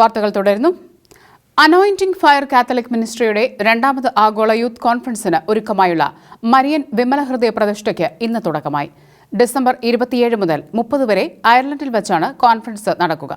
വാർത്തകൾ തുടരുന്നു. Anointing fire Catholic മിനിസ്ട്രിയുടെ രണ്ടാമത് ആഗോള യൂത്ത് കോൺഫറൻസിന് ഒരുക്കമായുള്ള മരിയൻ വിമല ഹൃദയ പ്രതിഷ്ഠയ്ക്ക് ഇന്ന് തുടക്കമായി. ഡിസംബർ ഇരുപത്തിയേഴ് മുതൽ മുപ്പത് വരെ അയർലൻഡിൽ വച്ചാണ് കോൺഫറൻസ് നടക്കുക.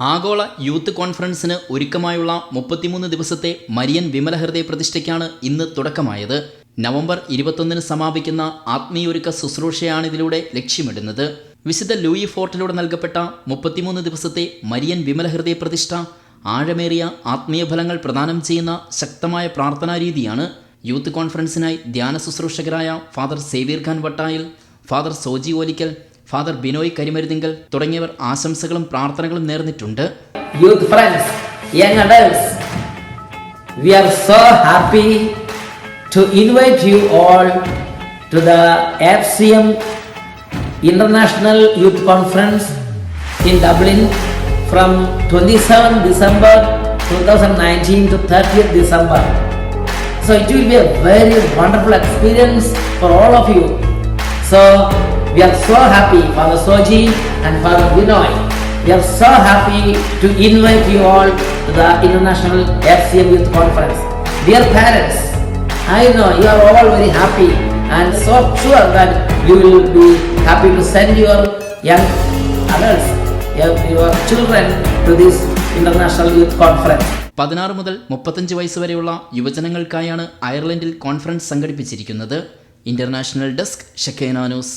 ആഗോള യൂത്ത് കോൺഫറൻസിന് ഒരുക്കമായുള്ള മുപ്പത്തിമൂന്ന് ദിവസത്തെ മരിയൻ വിമല ഹൃദയ പ്രതിഷ്ഠയ്ക്കാണ് ഇന്ന് തുടക്കമായത്. നവംബർ ഇരുപത്തൊന്നിന് സമാപിക്കുന്ന ആത്മീയൊരുക്ക ശുശ്രൂഷയാണ് ഇതിലൂടെ ലക്ഷ്യമിടുന്നത്. വിശുദ്ധ ലൂയി ഫോർട്ടിലൂടെ നൽകപ്പെട്ട മുപ്പത്തിമൂന്ന് ദിവസത്തെ മരിയൻ വിമല ഹൃദയ പ്രതിഷ്ഠ ആഴമേറിയ ആത്മീയ ഫലങ്ങൾ പ്രദാനം ചെയ്യുന്ന ശക്തമായ പ്രാർത്ഥനാ രീതിയാണ് യൂത്ത് കോൺഫറൻസിനായി ധ്യാന ശുശ്രൂഷകരായ father Xavier Khan Vattayil father Soji Olickal father Binoy Karimaruthinkal തുടങ്ങിയവർ ആശംസകളും പ്രാർത്ഥനകളും നേർന്നിട്ടുണ്ട്. Youth friends young adults we are so happy to invite you all to the F C M international youth conference in Dublin from twenty seven December two thousand nineteen to thirty December so it will be a very wonderful experience for all of you so we are so happy, Father Soji and Father Vinoy. We are so happy to invite you all to the International FCM Youth Conference. Dear parents, I know you are all very happy and so sure that you will be happy to send your young adults, your, children to this International Youth Conference. പതിനാറ് മുതൽ മുപ്പത്തഞ്ച് വയസ്സ് വരെയുള്ള യുവജനങ്ങൾക്കായാണ് അയർലൻഡിൽ conference സംഘടിപ്പിച്ചിരിക്കുന്നത് international desk Shekinah news